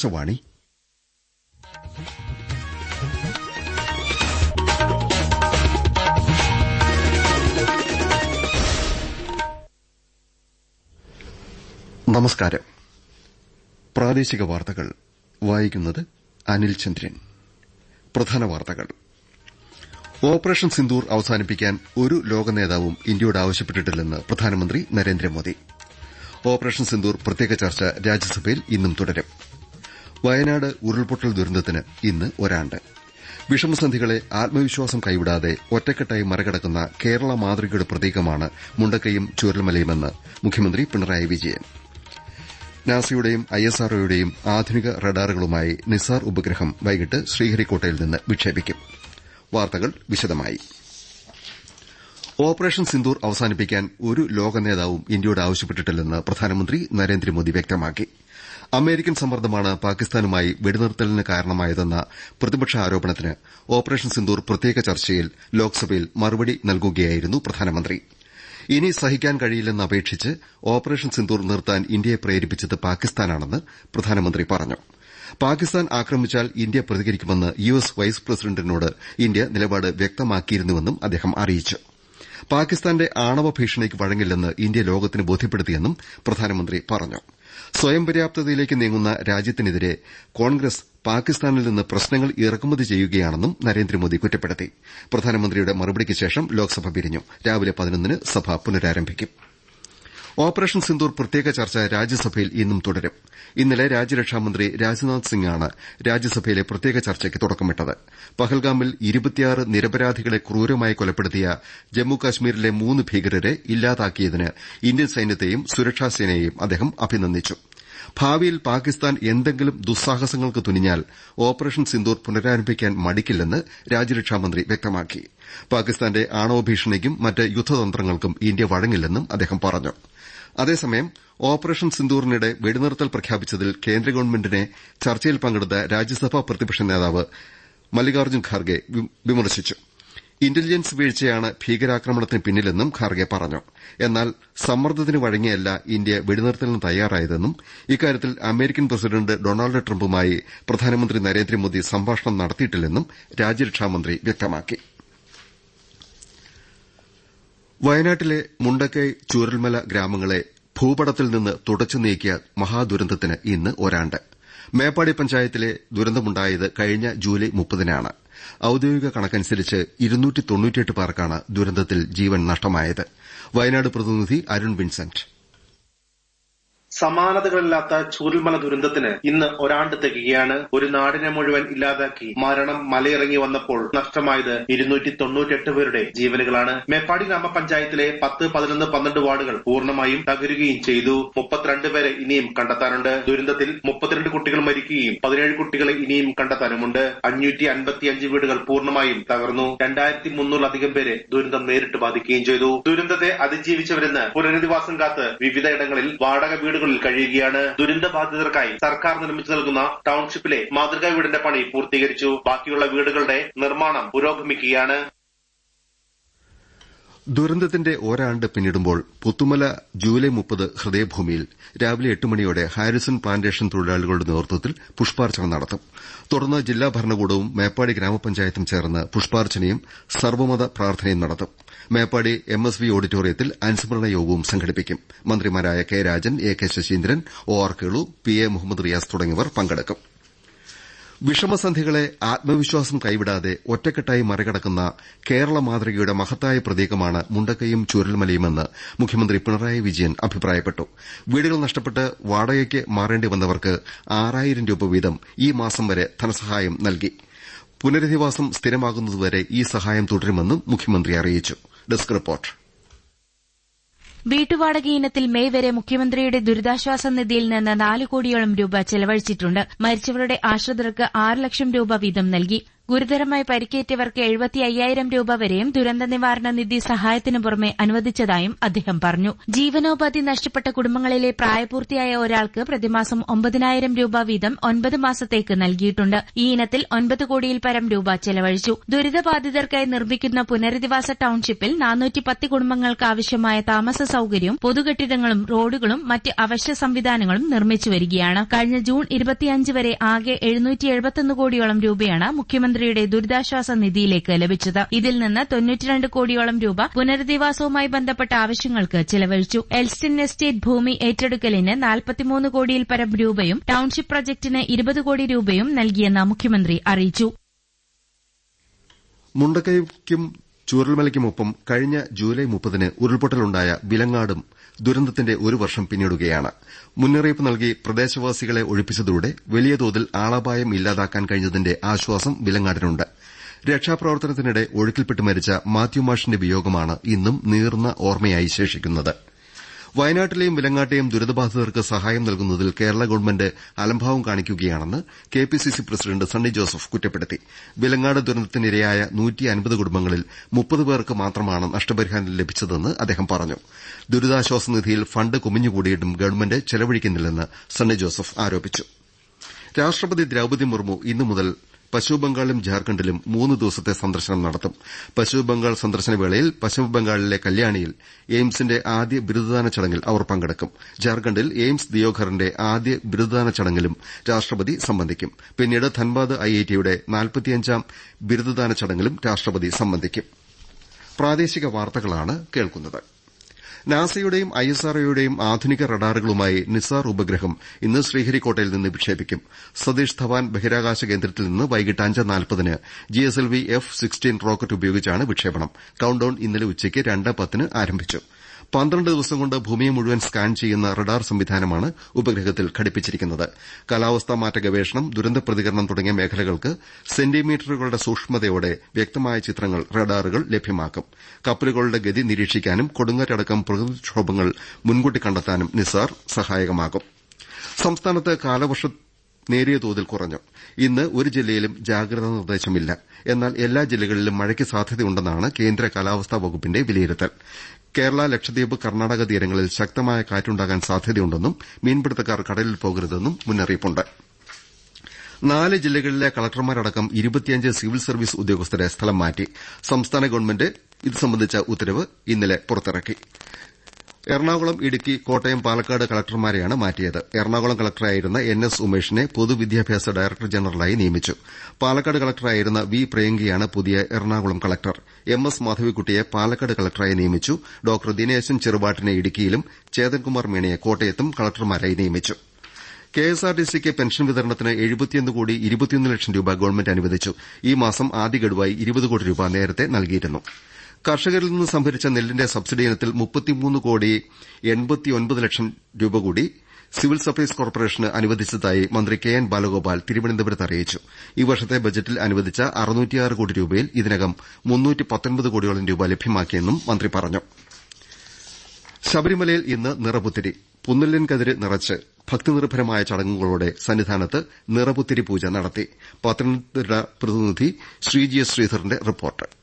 ആകാശവാണി നമസ്കാരം. പ്രാദേശിക വാർത്തകൾ. വായിക്കുന്നത് അനിൽ ചന്ദ്രൻ. പ്രധാന വാർത്തകൾ. ഓപ്പറേഷൻ സിന്ദൂർ അവസാനിപ്പിക്കാൻ ഒരു ലോക നേതാവും ഇന്ത്യയോട് ആവശ്യപ്പെട്ടിട്ടില്ലെന്ന് പ്രധാനമന്ത്രി നരേന്ദ്രമോദി. ഓപ്പറേഷൻ സിന്ദൂർ പ്രത്യേക ചർച്ച രാജ്യസഭയിൽ ഇന്നും തുടരും. വയനാട് ഉരുൾപൊട്ടൽ ദുരന്തത്തിന് ഇന്ന് ഒരാണ്ട്. വിഷമസന്ധികളെ ആത്മവിശ്വാസം കൈവിടാതെ ഒറ്റക്കെട്ടായി മറികടക്കുന്ന കേരള മാതൃകയുടെ പ്രതീകമാണ് മുണ്ടക്കയും ചൂരൽമലയുമെന്ന് മുഖ്യമന്ത്രി പിണറായി വിജയൻ. നാസയുടെയും ഐഎസ്ആർഒയുടെയും ആധുനിക റഡാറുകളുമായി നിസാർ ഉപഗ്രഹം വൈകിട്ട് ശ്രീഹരിക്കോട്ടയിൽ നിന്ന് വിക്ഷേപിക്കും. വാർത്തകൾ വിശദമായി. ഓപ്പറേഷൻ സിന്ദൂർ അവസാനിപ്പിക്കാൻ ഒരു ലോക നേതാവും ഇന്ത്യയോട് ആവശ്യപ്പെട്ടിട്ടില്ലെന്ന് പ്രധാനമന്ത്രി നരേന്ദ്രമോദി വ്യക്തമാക്കി. അമേരിക്കൻ സമ്മർദ്ദമാണ് പാകിസ്ഥാനുമായി വെടിനിർത്തലിന് കാരണമായതെന്ന പ്രതിപക്ഷ ആരോപണത്തിന് ഓപ്പറേഷൻ സിന്ദൂർ പ്രത്യേക ചർച്ചയിൽ ലോക്സഭയിൽ മറുപടി നൽകുകയായിരുന്നു പ്രധാനമന്ത്രി. ഇനി സഹിക്കാൻ കഴിയില്ലെന്ന് അപേക്ഷിച്ച് ഓപ്പറേഷൻ സിന്ദൂർ നിർത്താൻ ഇന്ത്യയെ പ്രേരിപ്പിച്ചത് പാകിസ്ഥാനാണെന്ന് പ്രധാനമന്ത്രി പറഞ്ഞു. പാകിസ്ഥാൻ ആക്രമിച്ചാൽ ഇന്ത്യ പ്രതികരിക്കുമെന്ന് യു എസ് വൈസ് പ്രസിഡന്റിനോട് ഇന്ത്യ നിലപാട് വ്യക്തമാക്കിയിരുന്നുവെന്നും അദ്ദേഹം അറിയിച്ചു. പാകിസ്ഥാന്റെ ആണവ ഭീഷണിക്ക് വഴങ്ങില്ലെന്ന് ഇന്ത്യ ലോകത്തിന് ബോധ്യപ്പെടുത്തിയെന്നും പ്രധാനമന്ത്രി പറഞ്ഞു. സ്വയം പര്യാപ്തതയിലേക്ക് നീങ്ങുന്ന രാജ്യത്തിനെതിരെ കോൺഗ്രസ് പാകിസ്ഥാനിൽ നിന്ന് പ്രശ്നങ്ങൾ ഇറക്കുമതി ചെയ്യുകയാണെന്നും നരേന്ദ്രമോദി കുറ്റപ്പെടുത്തി. പ്രധാനമന്ത്രിയുടെ മറുപടിക്ക് ശേഷം ലോക്സഭ പിരിഞ്ഞു. രാവിലെ പതിനൊന്നിന് സഭ പുനരാരംഭിക്കും. ഓപ്പറേഷൻ സിന്ദൂർ പ്രത്യേക ചർച്ച രാജ്യസഭയിൽ ഇന്നും തുടരും. ഇന്നലെ രാജ്യരക്ഷാമന്ത്രി രാജ്നാഥ് സിംഗാണ് രാജ്യസഭയിലെ പ്രത്യേക ചർച്ചയ്ക്ക് തുടക്കമിട്ടത്. പഹൽഗാമിൽ ഇരുപത്തിയാറ് നിരപരാധികളെ ക്രൂരമായി കൊലപ്പെടുത്തിയ ജമ്മുകശ്മീരിലെ മൂന്ന് ഭീകരരെ ഇല്ലാതാക്കിയതിന് ഇന്ത്യൻ സൈന്യത്തെയും സുരക്ഷാസേനയെയും അദ്ദേഹം അഭിനന്ദിച്ചു. ഭാവിയിൽ പാകിസ്ഥാൻ എന്തെങ്കിലും ദുസ്സാഹസങ്ങൾക്ക് തുനിഞ്ഞാൽ ഓപ്പറേഷൻ സിന്ദൂർ പുനരാരംഭിക്കാൻ മടിക്കില്ലെന്ന് രാജ്യരക്ഷാമന്ത്രി വ്യക്തമാക്കി. പാകിസ്ഥാന്റെ ആണവ ഭീഷണിക്കും മറ്റ് യുദ്ധതന്ത്രങ്ങൾക്കും ഇന്ത്യ വഴങ്ങില്ലെന്നും അദ്ദേഹം പറഞ്ഞു. അതേസമയം ഓപ്പറേഷൻ സിന്ദൂറിനിടെ വെടിനിർത്തൽ പ്രഖ്യാപിച്ചതിൽ കേന്ദ്ര ഗവൺമെന്റിനെ ചർച്ചയിൽ പങ്കെടുത്ത രാജ്യസഭാ പ്രതിപക്ഷ നേതാവ് മല്ലികാർജുൻ ഖാർഗെ വിമർശിച്ചു. ഇന്റലിജൻസ് വീഴ്ചയാണ് ഭീകരാക്രമണത്തിന് പിന്നിലെന്നും ഖാർഗെ പറഞ്ഞു. എന്നാൽ സമ്മർദ്ദത്തിന് വഴങ്ങിയല്ല ഇന്ത്യ വെടിനിർത്തലിന് തയ്യാറായതെന്നും ഇക്കാര്യത്തിൽ അമേരിക്കൻ പ്രസിഡന്റ് ഡൊണാൾഡ് ട്രംപുമായി പ്രധാനമന്ത്രി നരേന്ദ്രമോദി സംഭാഷണം നടത്തിയിട്ടില്ലെന്നും രാജ്യരക്ഷാമന്ത്രി വ്യക്തമാക്കി. വയനാട്ടിലെ മുണ്ടക്കൈ ചൂരൽമല ഗ്രാമങ്ങളെ ഭൂപടത്തിൽ നിന്ന് തുടച്ചു നീക്കിയ മഹാദുരന്തത്തിന് ഇന്ന് ഒരാണ്ട്. മേപ്പാടി പഞ്ചായത്തിലെ ദുരന്തമുണ്ടായത് കഴിഞ്ഞ ജൂലൈ മുപ്പതിനാണ്. ഔദ്യോഗിക കണക്കനുസരിച്ച് പേർക്കാണ് ദുരന്തത്തിൽ ജീവൻ നഷ്ടമായത്. വയനാട് പ്രതിനിധി അരുൺ വിൻസെന്റ്. സമാനതകളില്ലാത്ത ചൂരൽമല ദുരന്തത്തിന് ഇന്ന് ഒരാണ്ട് തികയാണ്. ഒരു നാടിനെ മുഴുവൻ ഇല്ലാതാക്കി മരണം മലയിറങ്ങി വന്നപ്പോൾ നഷ്ടമായത് ഇരുന്നൂറ്റി തൊണ്ണൂറ്റെട്ട് പേരുടെ ജീവനുകളാണ്. മേപ്പാടി ഗ്രാമപഞ്ചായത്തിലെ പത്ത് പതിനൊന്ന് പന്ത്രണ്ട് വാർഡുകൾ പൂർണമായും തകരുകയും ചെയ്തു. മുപ്പത്തിരണ്ട് പേരെ ഇനിയും കണ്ടെത്താനുണ്ട്. ദുരന്തത്തിൽ മുപ്പത്തിരണ്ട് കുട്ടികൾ മരിക്കുകയും പതിനേഴ് കുട്ടികളെ ഇനിയും കണ്ടെത്താനുമുണ്ട്. അഞ്ഞൂറ്റി അൻപത്തിയഞ്ച് വീടുകൾ പൂർണമായും തകർന്നു. രണ്ടായിരത്തി മുന്നൂറിലധികം പേരെ ദുരന്തം നേരിട്ട് ബാധിക്കുകയും ചെയ്തു. ദുരന്തത്തെ അതിജീവിച്ചവരെന്ന് പുനരധിവാസം കാത്ത് വിവിധയിടങ്ങളിൽ വാടക വീടുകൾ വീടുകളിൽ കഴിയുകയാണ്. ദുരന്ത ബാധിതർക്കായി സർക്കാർ നിർമ്മിച്ചു നൽകുന്ന ടൌൺഷിപ്പിലെ മാതൃകാ വീടിന്റെ പണി പൂർത്തീകരിച്ചു. ബാക്കിയുള്ള വീടുകളുടെ നിർമ്മാണം പുരോഗമിക്കുകയാണ്. ദുരന്തത്തിന്റെ ഒരാണ്ട് പിന്നിടുമ്പോൾ പുത്തുമല ജൂലൈ മുപ്പത് ഹൃദയഭൂമിയിൽ രാവിലെ എട്ട് മണിയോടെ ഹാരിസൺ പ്ലാന്റേഷൻ തൊഴിലാളികളുടെ നേതൃത്വത്തിൽ പുഷ്പാർച്ചന നടത്തും. തുടർന്ന് ജില്ലാ ഭരണകൂടവും മേപ്പാടി ഗ്രാമപഞ്ചായത്തും ചേർന്ന് പുഷ്പാർച്ചനയും സർവമത പ്രാർത്ഥനയും നടത്തും. മേപ്പാടി എം എസ് വി ഓഡിറ്റോറിയത്തിൽ അനുസ്മരണ യോഗവും സംഘടിപ്പിക്കും. മന്ത്രിമാരായ K Rajan A K Saseendran O R Kelu P A Muhammad Riyas തുടങ്ങിയവർ പങ്കെടുക്കും. വിഷമസന്ധികളെ ആത്മവിശ്വാസം കൈവിടാതെ ഒറ്റക്കെട്ടായി മറികടക്കുന്ന കേരള മാതൃകയുടെ മഹത്തായ പ്രതീകമാണ് മുണ്ടക്കയും ചുരൽമലയുമെന്ന് മുഖ്യമന്ത്രി പിണറായി വിജയൻ അഭിപ്രായപ്പെട്ടു. വീടുകൾ നഷ്ടപ്പെട്ട് വാടകയ്ക്ക് മാറേണ്ടി വന്നവർക്ക് ആറായിരം രൂപ വീതം ഈ മാസം വരെ ധനസഹായം നൽകി. പുനരധിവാസം സ്ഥിരമാകുന്നതുവരെ ഈ സഹായം തുടരുമെന്നും മുഖ്യമന്ത്രി അറിയിച്ചു. Desk report. വീട്ടുവാടക ഇനത്തിൽ മെയ് വരെ മുഖ്യമന്ത്രിയുടെ ദുരിതാശ്വാസ നിധിയിൽ നിന്ന് നാല് കോടിയോളം രൂപ ചെലവഴിച്ചിട്ടുണ്ട്. മരിച്ചവരുടെ ആശ്രിതർക്ക് ആറ് ലക്ഷം രൂപ വീതം നൽകി. ഗുരുതരമായി പരിക്കേറ്റവർക്ക് എഴുപത്തി അയ്യായിരം രൂപ വരെയും ദുരന്ത നിവാരണ നിധി സഹായത്തിനു പുറമെ അനുവദിച്ചതായും അദ്ദേഹം പറഞ്ഞു. ജീവനോപാധി നഷ്ടപ്പെട്ട കുടുംബങ്ങളിലെ പ്രായപൂർത്തിയായ ഒരാൾക്ക് പ്രതിമാസം ഒമ്പതിനായിരം രൂപ വീതം ഒൻപത് മാസത്തേക്ക് നൽകിയിട്ടുണ്ട്. ഈ ഇനത്തിൽ ഒൻപത് കോടിയിൽ പരം രൂപ ചെലവഴിച്ചു. ദുരിതബാധിതർക്കായി നിർമ്മിക്കുന്ന പുനരധിവാസ ടൌൺഷിപ്പിൽ നാനൂറ്റി പത്ത് കുടുംബങ്ങൾക്ക് ആവശ്യമായ താമസ സൌകര്യവും പൊതുകെട്ടിടങ്ങളും റോഡുകളും മറ്റ് അവശ്യ സംവിധാനങ്ങളും നിർമ്മിച്ചു വരികയാണ്. കഴിഞ്ഞ ജൂൺ ഇരുപത്തിയഞ്ച് വരെ ആകെ എഴുന്നൂറ്റി എഴുപത്തൊന്ന് കോടിയോളം രൂപയാണ് മുഖ്യമന്ത്രിയുടെ ദുരിതാശ്വാസ നിധിയിലേക്ക് ലഭിച്ചത്. ഇതിൽ നിന്ന് തൊണ്ണൂറ്റിരണ്ട് കോടിയോളം രൂപ പുനരധിവാസവുമായി ബന്ധപ്പെട്ട ആവശ്യങ്ങൾക്ക് ചെലവഴിച്ചു. എൽസ്റ്റിൻ എസ്റ്റേറ്റ് ഭൂമി ഏറ്റെടുക്കലിന് നാൽപ്പത്തിമൂന്ന് കോടിയിൽ പരം രൂപയും ടൌൺഷിപ്പ് പ്രൊജക്ടിന് ഇരുപത് കോടി രൂപയും നൽകിയെന്ന് മുഖ്യമന്ത്രി അറിയിച്ചു. മുണ്ടക്കൈക്കും ചൂരൽമലയ്ക്കുമൊപ്പം കഴിഞ്ഞ ജൂലൈ മുപ്പതിന് ഉരുൾപൊട്ടലുണ്ടായ വിലങ്ങാടും ദുരന്തത്തിന്റെ ഒരു വർഷം പിന്നിടുകയാണ്. മുന്നറിയിപ്പ് നൽകി പ്രദേശവാസികളെ ഒഴിപ്പിച്ചതോടെ വലിയ തോതിൽ ആളപായം ഇല്ലാതാക്കാൻ കഴിഞ്ഞതിന്റെ ആശ്വാസം വിലങ്ങാടിനുണ്ട്. രക്ഷാപ്രവർത്തനത്തിനിടെ ഒഴുക്കിൽപ്പെട്ട് മരിച്ച മാത്യു മാഷിന്റെ വിയോഗമാണ് ഇന്നും നീർന്ന ഓർമ്മയായി ശേഷിക്കുന്നത്. വയനാട്ടിലെയും വിലങ്ങാട്ടെയും ദുരിതബാധിതർക്ക് സഹായം നൽകുന്നതിൽ കേരള ഗവൺമെന്റ് അലംഭാവം കാണിക്കുകയാണെന്ന് കെപിസിസി പ്രസിഡന്റ് സണ്ണി ജോസഫ് കുറ്റപ്പെടുത്തി. വിലങ്ങാട് ദുരന്തത്തിനിരയായ കുടുംബങ്ങളിൽ പേർക്ക് മാത്രമാണ് നഷ്ടപരിഹാരം ലഭിച്ചതെന്ന് അദ്ദേഹം പറഞ്ഞു. ദുരിതാശ്വാസ നിധിയിൽ ഫണ്ട് കുമിഞ്ഞുകൂടിയിട്ടും ഗവൺമെന്റ് ചെലവഴിക്കുന്നില്ലെന്ന് സണ്ണി ജോസഫ് ആരോപിച്ചു. രാഷ്ട്രപതി ദ്രൌപതി മുർമു ഇന്നു മുതൽ പശ്ചിമബംഗാളിലും ജാർഖണ്ഡിലും മൂന്ന് ദിവസത്തെ സന്ദർശനം നടത്തും. പശ്ചിമബംഗാൾ സന്ദർശന വേളയിൽ പശ്ചിമബംഗാളിലെ കല്യാണിയിൽ എയിംസിന്റെ ആദ്യ ബിരുദദാന ചടങ്ങിൽ അവർ പങ്കെടുക്കും. ജാർഖണ്ഡിൽ എയിംസ് ദിയോഘറിന്റെ ആദ്യ ബിരുദദാന ചടങ്ങിലും രാഷ്ട്രപതി സംബന്ധിക്കും. പിന്നീട് ധൻബാദ് ഐഐടിയുടെ നാൽപ്പത്തിയഞ്ചാം ബിരുദദാന ചടങ്ങിലും രാഷ്ട്രപതി സംബന്ധിക്കും. നാസയുടെയും ഐഎസ്ആർഒയുടെയും ആധുനിക റഡാറുകളുമായി നിസാർ ഉപഗ്രഹം ഇന്ന് ശ്രീഹരിക്കോട്ടയിൽ നിന്ന് വിക്ഷേപിക്കും. സതീഷ് ധവാൻ ബഹിരാകാശ കേന്ദ്രത്തിൽ നിന്ന് വൈകിട്ട് അഞ്ച് നാൽപ്പതിന് G S L V F sixteen rocket ഉപയോഗിച്ചാണ് വിക്ഷേപണം. കൌണ്ട് ഡൌൺ ഇന്നലെ ഉച്ചയ്ക്ക് രണ്ട് പത്തിന് ആരംഭിച്ചു. പന്ത്രണ്ട് ദിവസം കൊണ്ട് ഭൂമിയെ മുഴുവൻ സ്കാൻ ചെയ്യുന്ന റഡാർ സംവിധാനമാണ് ഉപഗ്രഹത്തിൽ ഘടിപ്പിച്ചിരിക്കുന്നത്. കാലാവസ്ഥാ മാറ്റ ഗവേഷണം ദുരന്ത പ്രതികരണം തുടങ്ങിയ മേഖലകൾക്ക് സെന്റിമീറ്ററുകളുടെ സൂക്ഷ്മതയോടെ വ്യക്തമായ ചിത്രങ്ങൾ റഡാറുകൾ ലഭ്യമാക്കും. കപ്പലുകളുടെ ഗതി നിരീക്ഷിക്കാനും കൊടുങ്കാറ്റടക്കം പ്രകൃതിക്ഷോഭങ്ങൾ മുൻകൂട്ടി കണ്ടെത്താനും നിസാർ സഹായകമാകും. സംസ്ഥാനത്ത് കാലവർഷം നേരിയ തോതിൽ കുറഞ്ഞു. ഇന്ന് ഒരു ജില്ലയിലും ജാഗ്രതാ നിർദ്ദേശമില്ല. എന്നാൽ എല്ലാ ജില്ലകളിലും മഴയ്ക്ക് സാധ്യതയുണ്ടെന്നാണ് കേന്ദ്ര കാലാവസ്ഥാ വകുപ്പിന്റെ വിലയിരുത്തൽ. കേരള ലക്ഷദ്വീപ് കർണാടക തീരങ്ങളിൽ ശക്തമായ കാറ്റുണ്ടാകാൻ സാധ്യതയുണ്ടെന്നും മീൻപിടുത്തക്കാർ കടലിൽ പോകരുതെന്നും മുന്നറിയിപ്പുണ്ട്. നാല് ജില്ലകളിലെ കളക്ടർമാരടക്കം ഇരുപത്തിയഞ്ച് സിവിൽ സർവീസ് ഉദ്യോഗസ്ഥരെ സ്ഥലം മാറ്റി. സംസ്ഥാന ഗവൺമെന്റ് ഇത് സംബന്ധിച്ച ഉത്തരവ് ഇന്നലെ പുറത്തിറക്കി. എറണാകുളം ഇടുക്കി കോട്ടയം പാലക്കാട് കലക്ടർമാരെയാണ് മാറ്റിയത്. എറണാകുളം കലക്ടറായിരുന്ന എൻ എസ് ഉമേഷിനെ പൊതുവിദ്യാഭ്യാസ ഡയറക്ടർ ജനറലായി നിയമിച്ചു. പാലക്കാട് കലക്ടറായിരുന്ന വി പ്രിയങ്കയാണ് പുതിയ എറണാകുളം കലക്ടർ എം എസ് മാധവിക്കുട്ടിയെ പാലക്കാട് കലക്ടറായി നിയമിച്ചു. ഡോക്ടർ ദിനേശൻ ചെറുവാട്ടിനെ ഇടുക്കിയിലും ചേതൻകുമാർ മീണയെ കോട്ടയത്തും കലക്ടർമാരായി നിയമിച്ചു. കെഎസ്ആർടിസിക്ക് പെൻഷൻ വിതരണത്തിന് എഴുപത്തിയൊന്ന് കോടി ഇരുപത്തിയൊന്ന് ലക്ഷം രൂപ ഗവൺമെന്റ് അനുവദിച്ചു. ഈ മാസം ആദ്യ ഗഡുവായി ഇരുപത് കോടി രൂപ നേരത്തെ നൽകിയിരുന്നു. കർഷകരിൽ നിന്ന് സംഭരിച്ച നെല്ലിന്റെ സബ്സിഡി ഇനത്തിൽ മുപ്പത്തിമൂന്ന് കോടി എൺപത്തിയൊൻപത് ലക്ഷം രൂപ കൂടി സിവിൽ സപ്ലൈസ് കോർപ്പറേഷന് അനുവദിച്ചതായി മന്ത്രി കെ എൻ ബാലഗോപാൽ തിരുവനന്തപുരത്ത് അറിയിച്ചു. ഈ വർഷത്തെ ബജറ്റിൽ അനുവദിച്ച അറുനൂറ്റിയാറ് കോടി രൂപയിൽ ഇതിനകം കോടിയോളം രൂപ ലഭ്യമാക്കിയെന്നും മന്ത്രി പറഞ്ഞു. ശബരിമലയിൽ ഇന്ന് നിറപുത്തിരി. പുന്നല്യൻ കതിര് നിറച്ച് ഭക്തിനിർഭരമായ ചടങ്ങുകളോടെ സന്നിധാനത്ത് നിറപുത്തിരി പൂജ നടത്തി. പത്തനംതിട്ട പ്രതിനിധി ശ്രീജി എസ് ശ്രീധറിന്റെ റിപ്പോർട്ട്.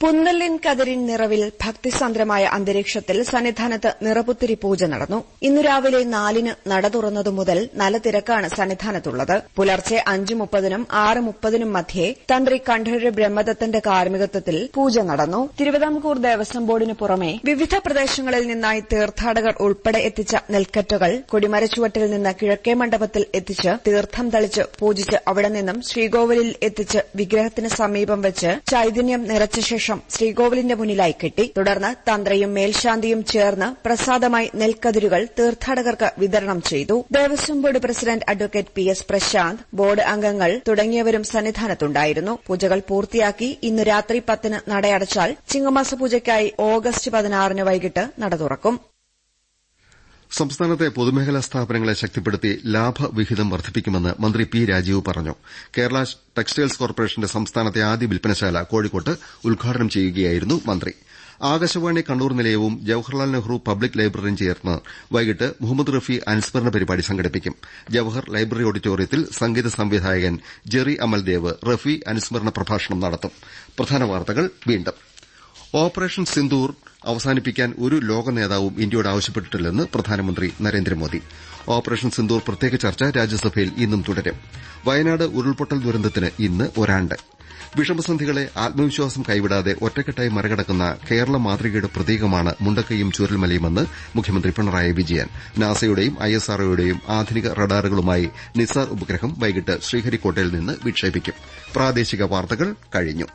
പുന്നല്ലിൻ കതിരിൻ നിറവിൽ ഭക്തിസാന്ദ്രമായ അന്തരീക്ഷത്തിൽ സന്നിധാനത്ത് നിറപുത്തിരി പൂജ നടന്നു. ഇന്നു രാവിലെ നാലിന് നട തുറന്നതു മുതൽ നല്ല തിരക്കാണ് സന്നിധാനത്തുള്ളത്. പുലർച്ചെ അഞ്ചു മുപ്പതിനും ആറ് മുപ്പതിനും മധ്യേ തന്ത്രി കണ്ഠരര് ബ്രഹ്മദത്തന്റെ കാർമ്മികത്വത്തിൽ പൂജ നടന്നു. തിരുവിതാംകൂർ ദേവസ്വം ബോർഡിന് പുറമെ വിവിധ പ്രദേശങ്ങളിൽ നിന്നായി തീർത്ഥാടകർ ഉൾപ്പെടെ എത്തിച്ച നെൽക്കറ്റുകൾ കൊടിമരച്ചുവട്ടിൽ നിന്ന് കിഴക്കേ മണ്ഡപത്തിൽ എത്തിച്ച് തീർത്ഥം തളിച്ച് പൂജിച്ച് അവിടെ നിന്നും ശ്രീകോവിലിൽ എത്തിച്ച് വിഗ്രഹത്തിന് സമീപം വെച്ച് ചൈതന്യം നിറച്ച ശ്രീകോവിലിന്റെ മുന്നിലായി കെട്ടി തുടർന്ന് തന്ത്രയും മേൽശാന്തിയും ചേർന്ന് പ്രസാദമായി നെൽക്കതിരുകൾ തീർത്ഥാടകർക്ക് വിതരണം ചെയ്തു. Devaswom board president advocate P S Prashanth board അംഗങ്ങൾ തുടങ്ങിയവരും സന്നിധാനത്തുണ്ടായിരുന്നു. പൂജകൾ പൂർത്തിയാക്കി ഇന്ന് രാത്രി പത്തിന് നടയടച്ചാൽ ചിങ്ങമാസ പൂജയ്ക്കായി ഓഗസ്റ്റ് പതിനാറിന് വൈകിട്ട് നട തുറക്കും. സംസ്ഥാനത്തെ പൊതുമേഖലാ സ്ഥാപനങ്ങളെ ശക്തിപ്പെടുത്തി ലാഭവിഹിതം വർദ്ധിപ്പിക്കുമെന്ന് മന്ത്രി പി രാജീവ് പറഞ്ഞു. കേരള ടെക്സ്റ്റൈൽസ് കോർപ്പറേഷന്റെ സംസ്ഥാനത്തെ ആദ്യ വിൽപ്പനശാല കോഴിക്കോട്ട് ഉദ്ഘാടനം ചെയ്യുകയായിരുന്നു മന്ത്രി. ആകാശവാണി കണ്ണൂർ നിലയവും ജവഹർലാൽ നെഹ്റു പബ്ലിക് ലൈബ്രറിയും ചേർന്ന് വൈകിട്ട് മുഹമ്മദ് റഫി അനുസ്മരണ പരിപാടി സംഘടിപ്പിക്കും. ജവഹർ ലൈബ്രറി ഓഡിറ്റോറിയത്തിൽ സംഗീത സംവിധായകൻ ജെറി അമൽദേവ് റഫി അനുസ്മരണ പ്രഭാഷണം നടത്തും. പ്രധാന വാർത്തകൾ വീണ്ടും. ഓപ്പറേഷൻ സിന്ദൂർ അവസാനിപ്പിക്കാൻ ഒരു ലോക നേതാവും ഇന്ത്യയോട് ആവശ്യപ്പെട്ടിട്ടില്ലെന്ന് പ്രധാനമന്ത്രി നരേന്ദ്രമോദി. ഓപ്പറേഷൻ സിന്ദൂർ പ്രത്യേക ചർച്ച രാജ്യസഭയിൽ ഇന്നും തുടരും. വയനാട് ഉരുൾപൊട്ടൽ ദുരന്തത്തിന് ഇന്ന് ഒരാണ്ട്. വിഷമസന്ധികളെ ആത്മവിശ്വാസം കൈവിടാതെ ഒറ്റക്കെട്ടായി മറികടക്കുന്ന കേരള മാതൃകയുടെ പ്രതീകമാണ് മുണ്ടക്കയും ചൂരൽമലയുമെന്ന് മുഖ്യമന്ത്രി പിണറായി വിജയൻ. നാസയുടെയും ഐഎസ്ആർഒയുടെയും ആധുനിക റഡാറുകളുമായി നിസാർ ഉപഗ്രഹം വൈകിട്ട് ശ്രീഹരിക്കോട്ടയിൽ നിന്ന് വിക്ഷേപിക്കും. പ്രാദേശിക വാർത്തകൾ കഴിഞ്ഞു.